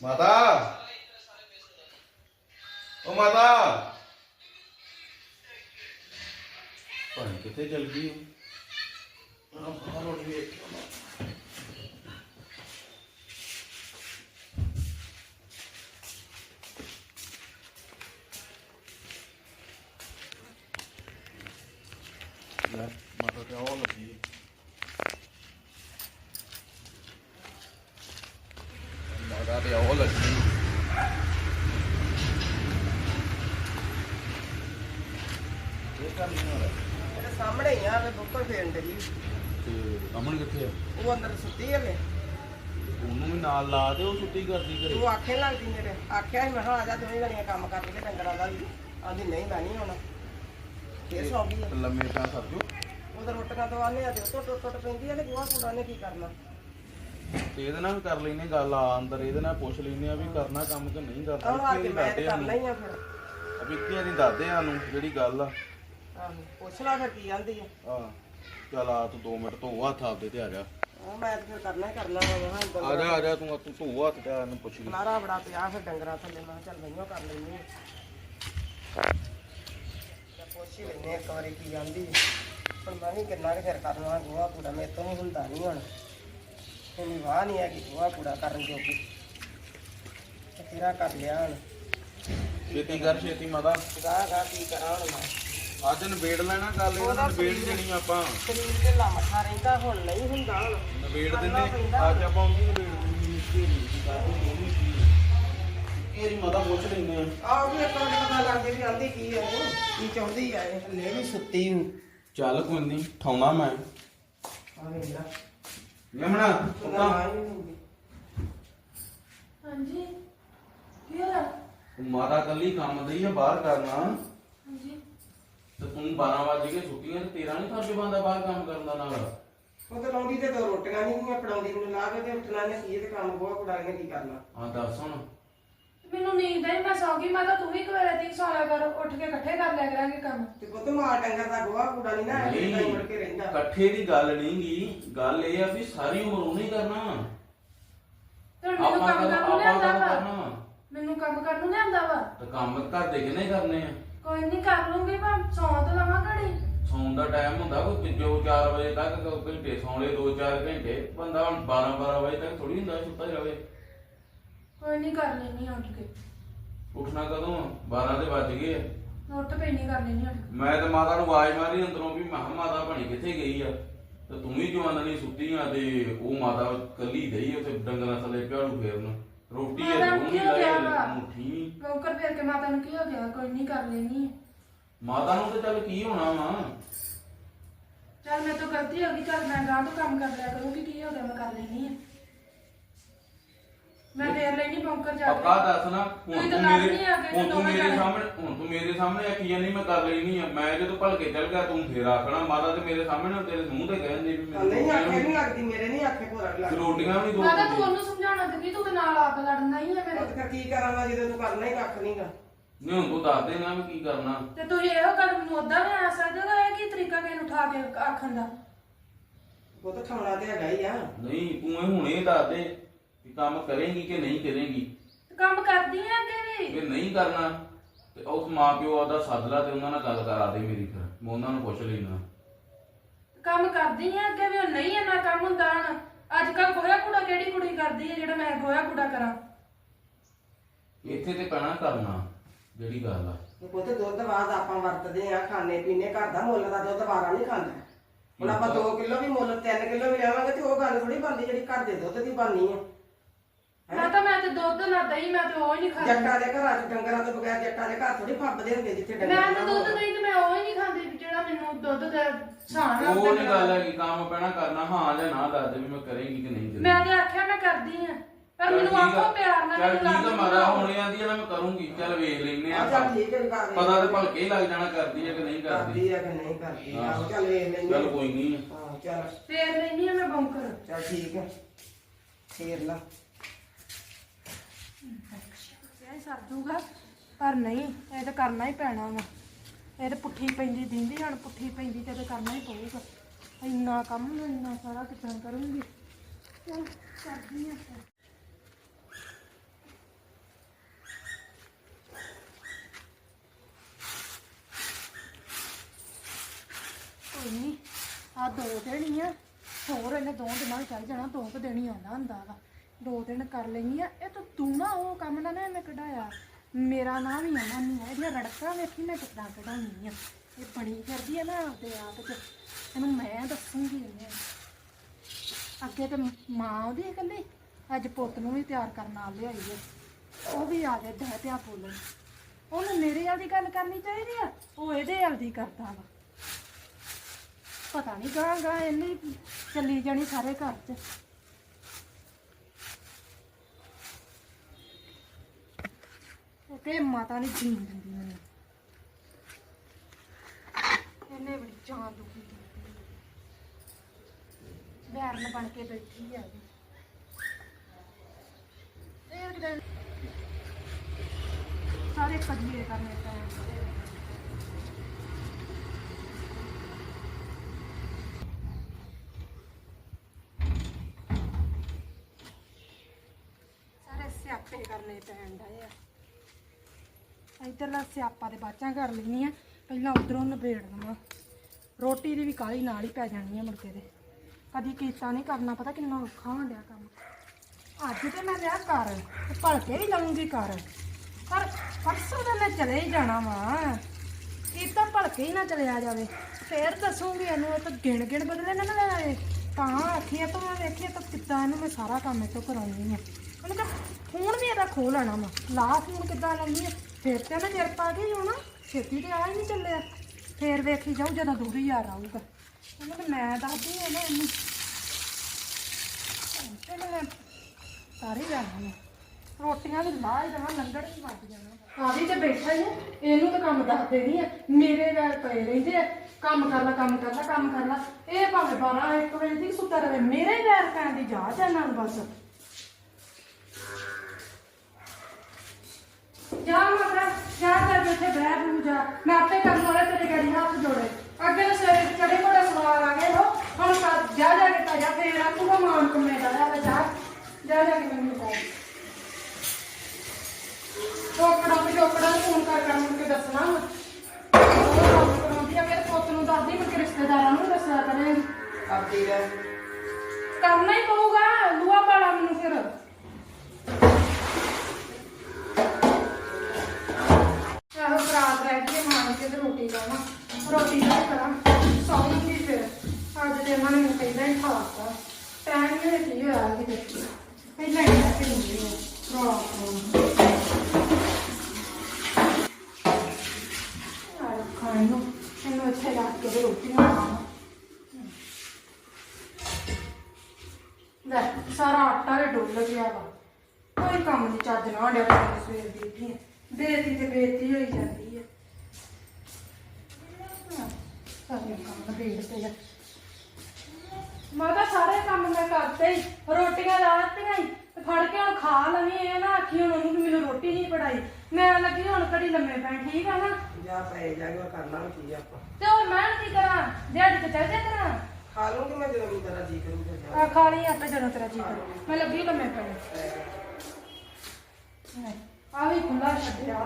ਮਾਤਾ। ਓ ਮਾਤਾ। ਪਾਣੀ ਕਿੱਥੇ ਚਲ ਗਈ ਉਹ ਆ ਬਾਹਰ ਉੱਡ ਗਈ ਲੈ ਮਾਤਾ ਤੇ ਆਉਣ ਲੱਗੀ ਮਾਤਾ ਤੇ ਆਉਣ ਲੱਗੀ ਇਹ ਕੰਮ ਨਹੀਂ ਹੋ ਰਿਹਾ। ਮੇਰੇ ਸਾਹਮਣੇ ਹੀ ਆ ਵੇ ਬੁੱਕਰ ਫੇਰਨ ਡਈ ਤੇ ਅਮਨ ਕਿੱਥੇ ਆ? ਉਹ ਅੰਦਰ ਸੁੱਤੀ ਹੈ ਵੇ। ਉਹਨੂੰ ਵੀ ਨਾਲ ਲਾ ਦੇ ਉਹ ਛੁੱਟੀ ਕਰਦੀ ਘਰੇ। ਤੂੰ ਆਖੇ ਲੱਗਦੀ ਮੇਰੇ। ਆਖਿਆ ਸੀ ਮੈਂ ਕਿਹਾ ਆ ਜਾ ਦੋਵੇਂ ਜਣੀਆਂ ਕੰਮ ਕਰ ਕੇ ਡੰਗਰਾਂ ਦਾ ਵੀ। ਆਂਦੀ ਨਹੀਂ ਮੈਂ ਨਹੀਂ ਆਉਣਾ। ਫੇਰ ਸੌ ਗਈ ਆ। ਤੇ ਲੰਮੇ ਤਾਂ ਸਰਜੂ ਉਹਦੇ ਰੋਟੀਆਂ ਤੋਂ ਆਨੇ ਆ ਤੇ ਉਹ ਟੁੱਟ ਟੁੱਟ ਪੈਂਦੀ ਆ ਤੇ ਗੋਹਾ ਨੇ ਕੀ ਕਰਨਾ? ਤੇ ਇਹਦੇ ਨਾਲ ਵੀ ਕਰ ਲੈਨੇ ਗੱਲ ਆ ਅੰਦਰ ਇਹਦੇ ਨਾਲ ਪੁੱਛ ਲੈਨੇ ਆ ਵੀ ਕਰਨਾ ਕੰਮ ਕਿ ਨਹੀਂ ਕਰਨਾ ਆਉਣ ਵਾਲੀ ਮੈਂ ਤੇ ਦੱਸਦੇ ਕਰਨਾ ਹੀ ਆ ਫਿਰ। ਅਬ ਇੱਕ ਵਾਰੀ ਦੱਸਦੇ ਆ ਨੂੰ ਜਿਹੜੀ ਗੱਲ ਆ। ਆਹੋ ਪੁੱਛ ਲਾ ਫਿਰ ਕੀ ਆਂਦੀ ਆ। ਆ ਚੱਲ ਆ ਤੂੰ 2 ਮਿੰਟ ਧੋ ਹੱਥ ਆਪਦੇ ਤੇ ਆ ਜਾ। ਉਹ ਮੈਂ ਤੇ ਫਿਰ ਕਰਨਾ ਹੀ ਕਰਨਾ ਵਾ ਮੈਂ ਆ ਜਾ ਆ ਜਾ ਤੂੰ ਤੂੰ ਧੋ ਹੱਥ ਤੇ ਆ ਨੂੰ ਪੁੱਛ ਲਈ। ਖਲਾਰਾ ਬੜਾ ਪਿਆ ਫਿਰ ਡੰਗਰਾਂ ਥੱਲੇ ਮੈਂ ਕਿਹਾ ਚੱਲ ਬਈਓ ਕਰ ਲੈਣੀ ਆ। ਤੇ ਪੁੱਛ ਹੀ ਲੈਨੇ ਇੱਕ ਵਾਰੀ ਕੀ ਆਂਦੀ ਆ। ਹੁਣ ਮੈਂ ਵੀ ਕਿੰਨਾ ਕੁ ਫਿਰ ਕਰਨਾ ਗੋਹਾ ਕੂੜਾ ਮੇਰੇ ਤੋਂ ਵੀ ਹੁੰਦਾ ਨਹੀਂ ਹੁਣ। ਇੰਨੀ ਵਾਹ ਨਹੀਂ ਹੈਗੀ ਗੋਹਾ ਕੂੜਾ ਕਰਨ ਜੋਗੀ। ਤੇ ਤੇਰਾ ਕਰ ਲਿਆ ਹੁਣ। ਛੇਤੀ ਕਰ ਛੇਤੀ ਮਾਤਾ। ਗਾਹ ਗਾਹ ਕੀ ਕਰਾਂ ਹੁਣ ਮੈਂ? ਅੱਜ ਨਵੇੜ ਲੈਣਾ ਗੱਲ ਇਹਨਾਂ ਨੂੰ ਨਵੇੜ ਦੇਣੀ ਆਪਾਂ। ਸਰੀਰ ਢਿੱਲਾ ਮੱਠਾ ਰਹਿੰਦਾ ਹੁਣ ਨਹੀਂ ਹੁੰਦਾ ਹੁਣ। ਨਵੇੜ ਦਿੰਦੇ। ਅੱਜ ਆਪਾਂ ਉਹਨੂੰ ਨਵੇੜ ਦਿੰਦੇ। ਇਹਦੀ ਮਾਤਾ ਪੁੱਛ ਲੈਨੇ ਆ। ਆਹ ਵੀ ਇੱਕ ਵਾਰੀ ਪਤਾ ਲੱਗ ਵੀ ਆਂਦੀ ਕੀ ਆ ਉਹ ਕੀ ਚਾਹੁੰਦੀ ਆ ਇਹ। ਹਲੇ ਵੀ ਸੁੱਤੀ ਹੂੰ। ਚੱਲ ਕੋਈ ਨਹੀਂ ਠਾਉਣਾ ਮੈਂ। ਆ ਵੇਲਾ ਯਮਣਾ ਉੱਤਾ ਹਾਂਜੀ ਕੀ ਹੋਇਆ? ਮਾਤਾ ਕੱਲੀ ਕੰਮ ਦਈ ਆ ਬਾਹਰ ਕਰਨਾ। ਹਾਂਜੀ। ਤੇ ਤੂੰ 12 ਵਜੇ ਕੇ ਛੁੱਟੀਆਂ ਤੇ ਤੇਰਾ ਨਹੀਂ ਫਰਜ਼ ਬੰਦਾ ਬਾਹਰ ਕੰਮ ਕਰਨ ਦਾ ਨਾਲ। ਉਹ ਤੇ ਲਾਉਂਦੀ ਤੇ ਦੋ ਰੋਟੀਆਂ ਨਹੀਂ ਮੈਂ ਫੜਾਉਂਦੀ ਮੈਨੂੰ ਲਾ ਕੇ ਤੇ ਉੱਠਣਾ ਨੇ ਕੀ ਤੇ ਕੰਮ ਬਹੁਤ ਕੁੜਾਈਆਂ ਕੀ ਕਰਨਾ। ਹਾਂ ਦੱਸ ਹੁਣ। ਮੈਨੂੰ ਨੀਂਦ ਆਈ ਮੈਂ ਸੌਂ ਗਈ ਮੈਂ ਤਾਂ ਤੂੰ ਵੀ ਕਵੇਲੇ ਦੀ ਸੌਣਾ ਕਰ ਉੱਠ ਕੇ ਇਕੱਠੇ ਕਰ ਲਿਆ ਕਰਾਂਗੇ ਕੰਮ। ਤੇ ਪੁੱਤ ਮਾਂ ਡੰਗਰ ਦਾ ਗੋਹਾ ਕੂੜਾ ਨਹੀਂ ਨਾ ਇਹ ਨਹੀਂ ਮੁੜ ਕੇ ਰਹਿੰਦਾ। ਇਕੱਠੇ ਦੀ ਗੱਲ ਨਹੀਂ ਗੀ ਗੱਲ ਇਹ ਆ ਵੀ ਸਾਰੀ ਉਮਰ ਉਹਨੇ ਹੀ ਕਰਨਾ। ਤੇ ਹੁਣ ਮੈਨੂੰ ਕੰਮ ਕਰਨ ਨੂੰ ਆਪਾਂ ਲਿਆਂਦਾ ਕੰਮ ਵਾ। ਮੈਨੂੰ ਕੰਮ ਕਰਨ ਨੂੰ ਲਿਆਂਦਾ ਵਾ। ਤੇ ਕੰਮ ਘਰ ਦੇ ਕਿਨੇ ਕਰਨੇ ਆ? ਕੋਈ ਨਹੀਂ ਕਰ ਲੂੰਗੀ ਮੈਂ ਸੌਂ ਤਾਂ ਲਵਾਂ ਘੜੀ। ਸੌਣ ਦਾ ਟਾਈਮ ਹੁੰਦਾ ਕੋਈ ਜੋ 4 ਵਜੇ ਤੱਕ ਕੋਈ ਘੰਟੇ ਸੌਂ ਲਏ 2-4 ਘੰਟੇ। ਬੰਦਾ ਹੁਣ 12-12 ਵਜੇ ਤੱਕ ਥੋੜੀ ਹੁੰਦਾ ਸੁੱਤਾ ਹੀ ਰਵੇ। ਕੋਈ ਨਹੀਂ ਕਰ ਲੈਣੀ ਉੱਠ ਕੇ। ਉੱਠਣਾ ਕਦੋਂ ਆ? 12 ਦੇ ਵੱਜ ਗਏ ਆ। ਉੱਠ ਪੈਣੀ ਕਰ ਲੈਣੀ ਉੱਠ ਕੇ। ਮੈਂ ਤਾਂ ਮਾਤਾ ਨੂੰ ਆਵਾਜ਼ ਮਾਰੀ ਅੰਦਰੋਂ ਵੀ ਮਹਾ ਮਾਤਾ ਬਣੀ ਕਿੱਥੇ ਗਈ ਆ? ਤੇ ਤੂੰ ਵੀ ਜਵਾਨ ਨਹੀਂ ਸੁੱਤੀ ਆ ਤੇ ਉਹ ਮਾਤਾ ਕੱਲੀ ਗਈ ਉੱਥੇ ਡੰਗਰਾਂ ਥੱਲੇ ਝਾੜੂ ਫੇਰਨ। ਰੋਟੀ ਆ ਮਾਤਾ ਨੂੰ ਕੀ ਹੋ ਗਿਆ ਵਾ? ਲਾਈ ਮੁੱਠੀ ਨੌਕਰ ਫੇਰ ਕੇ ਮਾਤਾ ਨੂੰ ਕੀ ਹੋ ਗਿਆ? ਕੋਈ ਨਹੀਂ ਕਰ ਲੈਣੀ ਮਾਤਾ ਨੂੰ ਤੇ ਚੱਲ ਕੀ ਹੋਣਾ ਵਾ? ਚੱਲ ਮੇਰੇ ਤੋਂ ਗਲਤੀ ਹੋ ਗਈ ਚੱਲ ਮੈਂ ਗਾਂ ਤੋਂ ਕੰਮ ਕਰ ਲਿਆ ਕਰੂੰਗੀ ਕੀ ਹੋ ਗਿਆ ਮੈਂ ਕਰ ਲੈਣੀ ਹੈ। ਮੈਂ ਫੇਰ ਲੈਣੀ ਬੌਂਕਰ ਜਾ ਪੱਕਾ ਦੱਸ ਨਾ ਹੁਣ ਤੁਸੀਂ ਤੂੰ ਤਾਂ ਕਰ ਮੇਰੇ ਨਹੀਂ ਆ ਗਏ ਹੁਣ ਤੂੰ ਦੋਵੇਂ ਮੇਰੇ ਜਾਣੇ। ਸਾਹਮਣੇ ਹੁਣ ਤੂੰ ਮੇਰੇ ਸਾਹਮਣੇ ਆਖੀ ਨਹੀਂ ਮੈਂ ਕਰ ਲਈ ਨਹੀਂ ਆ। ਮੈਂ ਜਦੋਂ ਭਲਕੇ ਚੱਲ ਗਿਆ ਤੂੰ ਫੇਰ ਆਖਣਾ ਮਾਤਾ ਤੇ ਮੇਰੇ ਸਾਹਮਣੇ ਤੇਰੇ ਮੂੰਹ ਤੇ ਕਹਿੰਦੇ ਵੀ ਤਾਂ ਨਹੀਂ ਆਖੇ ਨਹੀਂ ਲੱਗਦੀ ਮੇਰੇ ਨਹੀਂ ਆਖੇ ਤੇ ਲੱਗਦੀ। ਰੋਟੀਆਂ ਵੀ ਦੋ ਮੈਂ ਤਾਂ ਤੂੰ ਉਹਨੂੰ ਸਮਝਾਉਣਾ ਤੇ ਕੀ ਤੂੰ ਤੇ ਨਾਲ ਆਪ ਲੜਨਾ ਹੀ ਹੈ ਮੇਰੇ ਤੇ ਕੀ ਕਰਾਂਗਾ ਜਦੋਂ ਤੂੰ ਕਰਨਾ ਹੀ ਕੱਖ ਨਹੀਂਗਾ ਨਹੀਂ ਹੁਣ ਤੂੰ ਦੱਸ ਦੇ ਨਾ ਵੀ ਕੀ ਕਰਨਾ। ਤੇ ਤੂੰ ਇਹੋ ਗੱਲ ਮੈਨੂੰ ਉਦਾਂ ਨਹੀਂ ਆ ਸਕਦਾ ਇਹ ਕੀ ਤਰੀਕਾ ਕਿਸੇ ਨੂੰ ਉਠਾ ਕੇ ਆਖਣ ਦਾ? ਉਹ ਤਾਂ ਠਾਉਣਾ ਤੇ ਹੈਗਾ ਹੀ ਆ। ਨਹੀਂ ਤੂੰ ਇਹ ਹੁਣੇ ਦੱਸ ਦੇ। ਕਿ ਕੰਮ ਕਰੇਂਗੀ ਕਿ ਨਹੀਂ ਕਰੇਂਗੀ? ਤੇ ਕੰਮ ਕਰਦੀ ਆ ਅੱਗੇ ਵੀ। ਜੇ ਨਹੀਂ ਕਰਨਾ ਤੇ ਉਸ ਮਾਂ ਪਿਓ ਆਦਾ ਸੱਦ ਲਾ ਤੇ ਉਹਨਾਂ ਨਾਲ ਗੱਲ ਕਰਾ ਦੇ ਮੇਰੀ ਫਿਰ ਮੈਂ ਉਹਨਾਂ ਨੂੰ ਪੁੱਛ ਲੈਣਾ ਕੰਮ ਕਰਦੀ ਆ ਅੱਗੇ ਵੀ ਉਹ ਨਹੀਂ ਇੰਨਾ ਕੰਮ ਹੁੰਦਾ ਹਣ। ਅੱਜ ਕੱਲ ਗੋਇਆ ਕੁੜਾ ਕਿਹੜੀ ਕੁੜੀ ਕਰਦੀ ਹੈ ਜਿਹੜਾ ਮੈਂ ਗੋਇਆ ਕੁੜਾ ਕਰਾਂ? ਇੱਥੇ ਤੇ ਪੈਣਾ ਕਰਨਾ ਜਿਹੜੀ ਗੱਲ ਆ। ਪੁੱਤ ਦੁੱਧ ਬਾਅਦ ਆਪਾਂ ਵਰਤਦੇ ਆ ਖਾਣੇ ਪੀਣੇ ਘਰ ਦਾ ਮੁੱਲ ਦਾ ਦੁੱਧ ਵਾਰਾ ਨਹੀਂ ਖਾਂਦਾ। ਹੁਣ ਆਪਾਂ 2 ਕਿਲੋ ਵੀ ਮੁੱਲ 3 ਕਿਲੋ ਵੀ ਲਿਆਵਾਂਗੇ ਤੇ ਉਹ ਗੱਲ ਥੋੜੀ ਬਣਦੀ ਜਿਹੜੀ ਘਰ ਦੇ ਦੁੱਧ ਦੀ ਬਣਨੀ ਆ। ਮੈਂ ਤਾਂ ਮੈਂ ਤੇ ਦੁੱਧ ਨਾ ਦਹੀਂ ਮੈਂ ਤੇ ਉਹ ਹੀ ਨਹੀਂ ਖਾਂਦੀ। ਜੱਟਾਂ ਦੇ ਘਰਾਂ 'ਚ ਡੰਗਰਾਂ ਤੋਂ ਬਗੈਰ ਜੱਟਾਂ ਦੇ ਘਰ ਥੋੜੀ ਫੱਬਦੇ ਹੁੰਦੇ ਜਿੱਥੇ ਮੈਂ ਡੰਗਰ ਤਾਂ ਨਾ ਦੁੱਧ। ਦਹੀਂ ਤੇ ਮੈਂ ਉਹ ਹੀ ਨਹੀਂ ਖਾਂਦੀ ਵੀ ਜਿਹੜਾ ਮੈਨੂੰ ਦੁੱਧ ਦਾ ਸਾਨ ਆ ਉਹ ਨਹੀਂ ਗੱਲ ਹੈ ਕਿ ਕੰਮ ਪੈਣਾ ਕਰਨਾ ਹਾਂ ਜਾਂ ਨਾ ਦੱਸ ਦੇ ਵੀ ਮੈਂ ਕਰੇਂਗੀ ਕਿ ਨਹੀਂ ਕਰੇਂਗੀ। ਮੈਂ ਤੇ ਆਖਿਆ ਮੈਂ ਕਰਦੀ ਆ ਪਰ ਚੱਲ ਮੈਨੂੰ ਠੀਕ ਆ। ਆਖੋ ਪਿਆਰ ਨਾਲ ਚੱਲ ਮੈਨੂੰ ਠੀਕ ਆ ਮਾਰਾ ਹੁਣੇ ਆਂਦੀ ਆ ਨਾ ਮੈਂ ਕਰੂੰਗੀ। ਚੱਲ ਵੇਖ ਲੈਨੇ ਆ ਚੱਲ ਠੀਕ ਹੈ ਕਰ ਪਤਾ ਤੇ ਭਲਕੇ ਹੀ ਲੱਗ ਜਾਣਾ ਕਰਦੀ ਹੈ ਕਿ ਨਹੀਂ ਕਰਦੀ। ਕਰਦੀ ਆ ਕਿ ਨਹੀਂ ਕਰਦੀ। ਹਾਂ। ਆਹੋ ਚੱਲ ਵੇਖ ਲੈਂਦੇ ਚੱਲ ਕੋਈ ਨਹੀਂ। ਹਾਂ ਚੱਲ। ਫੇਰ ਲੈਣੀ ਆ ਮੈਂ ਬੌਂਕਰ। ਚੱਲ ਠੀਕ ਹੈ ਫੇਰ ਲਾ। ਇਹ ਪਰ ਨਹੀਂ, ਇਹ ਤਾਂ ਕਰਨਾ ਹੀ ਪੈਣਾ ਵਾ। ਇਹ ਤਾਂ ਪੁੱਠੀ ਪੈਂਦੀ ਦਿੰਦੀ, ਹਣ ਪੁੱਠੀ ਪੈਂਦੀ ਤੇ ਤਾਂ ਕਰਨਾ ਹੀ ਪਊਗਾ। ਇੰਨਾ ਕੰਮ ਇੰਨਾ ਸਾਰਾ ਕਿੱਦਾਂ ਕਰੂੰਗੀ? ਚਲ, ਕਰਦੀ ਆ ਕੋਈ ਨਹੀਂ ਆ ਦੋ ਦੇਣੀ ਆ ਹੋਰ ਇਹਨੇ ਦੋ ਦਿਨਾਂ ਚੱਲ ਜਾਣਾ, ਦੋ ਕੁ ਦੇਣੀ ਆਉਂਦਾ ਹੁੰਦਾ ਵਾ। ਦੋ ਦਿਨ ਕਰ ਲੈਣੀ ਆ। ਇਹ ਤਾਂ ਤੂੰ ਨਾ ਉਹ ਕੰਮ ਨਾ ਨਾ ਇਹਨੇ ਕਢਾਇਆ। ਮੇਰਾ ਨਾਂ ਵੀ ਆਉਣਾ ਨਹੀਂ ਹੈ। ਇਹਦੀਆਂ ਰੜਕਾਂ ਵੇਖੀ ਮੈਂ ਕਿੱਦਾਂ ਕਢਾਉਣੀ ਆ। ਇਹ ਬਣੀ ਫਿਰਦੀ ਆ ਨਾ ਆਪਦੇ ਆਪ ਚ। ਇਹਨੂੰ ਮੈਂ ਦੱਸੂਗੀ ਇਹਨੇ। ਅੱਗੇ ਤੇ ਮਾਂ ਉਹਦੀ ਇਕੱਲੀ। ਅੱਜ ਪੁੱਤ ਨੂੰ ਵੀ ਤਿਆਰ ਕਰਨ ਆ ਲਿਆਈ ਹੈ ਉਹ ਵੀ ਆ ਗਿਆ ਦਹ ਪਿਆ ਬੋਲਣ ਉਹਨੂੰ ਮੇਰੇ ਵਾਲੀ ਗੱਲ ਕਰਨੀ ਚਾਹੀਦੀ ਆ। ਉਹ ਇਹਦੇ ਵਾਲੀ ਕਰਦਾ ਵਾ। ਪਤਾ ਨਹੀਂ ਗਾਂ ਗਾਂ ਇਹਨੇ ਚੱਲੀ ਜਾਣੀ ਸਾਰੇ ਘਰ 'ਚ। ਉਹ ਕਿ ਮਾਤਾ ਨੇ ਜੀਣ ਦਿੰਦੀ ਮੈਨੂੰ ਇਹਨੇ ਬੜੀ ਜਾਨ ਦੁਖੀ ਕੀਤੀ ਵੈਰਨ ਬਣ ਕੇ ਬੈਠੀ ਆ ਇਹ ਇਹ ਕਿਤੇ ਸਾਰੇ ਕਦੀਏ ਕਰਨੇ ਪੈਣਗੇ ਸਾਰੇ ਸਿਆਪੇ ਕਰਨੇ ਪੈਣ ਡਏ ਆ ਇੱਧਰਲਾ ਸਿਆਪਾ ਦੇ ਬਾਚਾਂ ਕਰ ਲੈਣੀ ਆ। ਪਹਿਲਾਂ ਉਧਰੋਂ ਨਿਬੇੜ ਲਵਾਂ। ਰੋਟੀ ਦੀ ਵੀ ਕਾਲੀ ਨਾਲ ਹੀ ਪੈ ਜਾਣੀ ਆ ਮੁੜਕੇ ਦੇ ਕਦੀ ਕੀਤਾ ਨਹੀਂ ਕਰਨਾ, ਪਤਾ ਕਿੰਨਾ ਔਖਾ ਹੋਣ ਡਿਆ ਕੰਮ। ਅੱਜ ਤੇ ਮੈਂ ਵਿਆਹ ਕਰ ਤੇ ਭਲਕੇ ਵੀ ਲਾਉਂਗੀ ਕਰ। ਪਰ ਪਰਸੋਂ ਤਾਂ ਮੈਂ ਚਲੇ ਹੀ ਜਾਣਾ ਵਾ। ਇਹ ਭਲਕੇ ਹੀ ਨਾ ਚਲਿਆ ਜਾਵੇ। ਫੇਰ ਦੱਸੂਗੀ ਇਹਨੂੰ, ਇਹ ਤਾਂ ਗਿਣ ਗਿਣ ਬਦਲੇ ਨਾ ਨਾ ਲਾਏ ਤਾਂ ਆਖੀਏ ਤਾਂ ਮੈਂ ਵੇਖੀਏ ਤਾਂ ਕਿੱਦਾਂ ਇਹਨੂੰ ਮੈਂ ਸਾਰਾ ਕੰਮ ਇਹ ਤੋਂ ਕਰਾਉਣੀ ਆ। ਉਹਨੇ ਤਾਂ ਫੋਨ ਵੀ ਇਹਦਾ ਖੋਹ ਲੈਣਾ ਵਾ। ਲਾ ਫੋਨ ਕਿੱਦਾਂ ਲੈਂਦੀ ਆ? ਫੇਰ ਤੇ ਨਾ ਚਿਰ ਪਾ ਗਈ ਹੋਣਾ ਛੇਤੀ ਤੇ ਆ ਹੀ ਨਹੀਂ ਚੱਲਿਆ। ਫੇਰ ਵੇਖੀ ਜਾਊ ਜਦੋਂ ਦੂਰੀ ਆ ਆਊਗਾ ਉਹਨੂੰ ਮੈਂ ਦੱਸਦੀ ਆ ਇਹਨੂੰ। ਤੇ ਮੈਂ ਸਾਰੇ ਜਾਣਾ ਨੇ ਰੋਟੀਆਂ ਵੀ ਲਾ ਹੀ ਦੇਵਾਂ ਲੰਗੜ ਵੀ ਵੱਜ ਜਾਣਾ। ਆ ਤੇ ਬੈਠਾ ਹੀ ਆ, ਇਹਨੂੰ ਤਾਂ ਕੰਮ ਦੱਸਦੇ ਦੇਣੀ ਆ। ਮੇਰੇ ਵੈਲ ਪਏ ਰਹਿੰਦੇ ਆ। ਕੰਮ ਕਰ ਲੈ ਕੰਮ ਕਰ ਲੈ ਕੰਮ ਕਰ ਲੈ। ਇਹ ਭਾਵੇਂ 12 1 ਵਜੇ ਦੀ ਸੁੱਤਾ ਰਵੇ ਮੇਰੇ ਹੀ ਵੈਰ ਪੈਣ ਦੀ ਜਾ ਚਾਹਨਾ ਬਸ। ਜਾ ਮਾਤਾ ਜਾ ਕਰ ਬੈਠੇ ਬਹਿ ਬੂ ਜਾ। ਮੈਂ ਆਪੇ ਕੰਮ ਵਾਲੇ ਤੇਰੇ ਗੜੀ ਹੱਥ ਜੋੜੇ। ਅੱਗੇ ਤਾਂ ਸਵੇਰੇ ਚੜੇ ਕੋੜੇ ਸਵਾਰ ਆ ਗਏ ਹੋ ਹੁਣ ਕਰ ਜਾ ਜਾ ਕੇ ਤਾਜਾ ਫੇਰ ਆਖੂਗਾ ਮਾਨ ਕੁਮੇ ਦਾ। ਜਾ ਜਾ। ਜਾ ਜਾ ਕੇ ਮੈਨੂੰ ਕਹੋ ਟੋਕੜਾ ਤੇ ਟੋਕੜਾ ਫੋਨ ਕਰ ਕਰ ਮੁੜ ਕੇ ਦੱਸਣਾ। ਕਰਾਉਂਦੀ ਆ ਮੇਰੇ ਪੁੱਤ ਨੂੰ ਦੱਸਦੀ ਮੈਂ ਰਿਸ਼ਤੇਦਾਰਾਂ ਨੂੰ ਦੱਸਿਆ ਕਰਾਂਗੀ ਕਰਦੀ ਰਹਿ ਕਰਨਾ ਹੀ ਪਊਗਾ ਲੂਆ ਪਾਲਾ ਮੈਨੂੰ ਫਿਰ। ਕੇ ਤੇ ਰੋਟੀ ਖਾਵਾਂ। ਰੋਟੀ ਦਾ ਕਰਾਂ। ਸੌਂਗੀ ਫਿਰ। ਅੱਜ ਤੇ ਇਹਨਾਂ ਨੇ ਮੈਨੂੰ ਪਹਿਲਾਂ ਹੀ ਖਾਤਾ ਟਾਈਮ ਨਹੀਂ ਕੀ ਹੋਇਆ ਕਿ ਦੇਖੀ। ਪਹਿਲਾਂ ਹੀ ਲੈ ਕੇ ਹੁੰਦੀ ਹੈ। ਰੋਲਾ ਖਾਣ ਨੂੰ। ਇਹਨੂੰ ਇੱਥੇ ਰੱਖ ਕੇ ਤੇ ਰੋਟੀ ਨਾ ਖਾਵਾਂ। ਲੈ, ਸਾਰਾ ਆਟਾ ਵੀ ਡੁੱਲ ਗਿਆ ਵਾ। ਕੋਈ ਕੰਮ ਨਹੀਂ ਚੱਜ ਨਾ ਡਿਆ ਕਰਦੀ ਸਵੇਰ ਦੀ ਬੇਤੀ ਤੇ ਬੇਤੀ ਹੋਈ ਜਾਂਦੀ ਮਾਤਾ ਸਾਰੇ ਕੰਮ ਮੈਂ ਕਰਤੇ ਹੀ ਰੋਟੀਆਂ ਲਾਤੀਆਂ ਹੀ ਤੇ ਫੜ ਕੇ ਹੁਣ ਖਾ ਲਵੀਂ ਇਹ ਨਾ ਆਖੀ ਹੁਣ ਉਹਨੂੰ ਮੈਨੂੰ ਰੋਟੀ ਨਹੀਂ ਪੜਾਈ। ਮੈਂ ਲੱਗੀ ਹੁਣ ਘੜੀ ਲੰਮੇ ਪੈਣ ਠੀਕ ਆ ਨਾ? ਜਾ ਪਏ ਜਾ ਕੇ ਕਰ ਲਾਂਗੇ ਕੀ ਆਪਾਂ। ਤੇ ਹੋਰ ਮੈਂ ਕੀ ਕਰਾਂ? ਦਿਹਾੜੀ ਤੇ ਚੱਲ ਜਾ ਕਰਾਂ? ਖਾ ਲੂੰਗੀ ਮੈਂ ਜਦੋਂ ਵੀ ਤੇਰਾ ਜੀ ਕਰੂਗਾ ਜਾ। ਆ ਖਾ ਲਈ ਆਪੇ ਜਦੋਂ ਤੇਰਾ ਜੀ ਕਰੇ। ਮੈਂ ਲੱਗੀ ਲੰਮੇ ਪੈਣ ਆ ਵੀ ਖੁੱਲਾ ਛੱਡਿਆ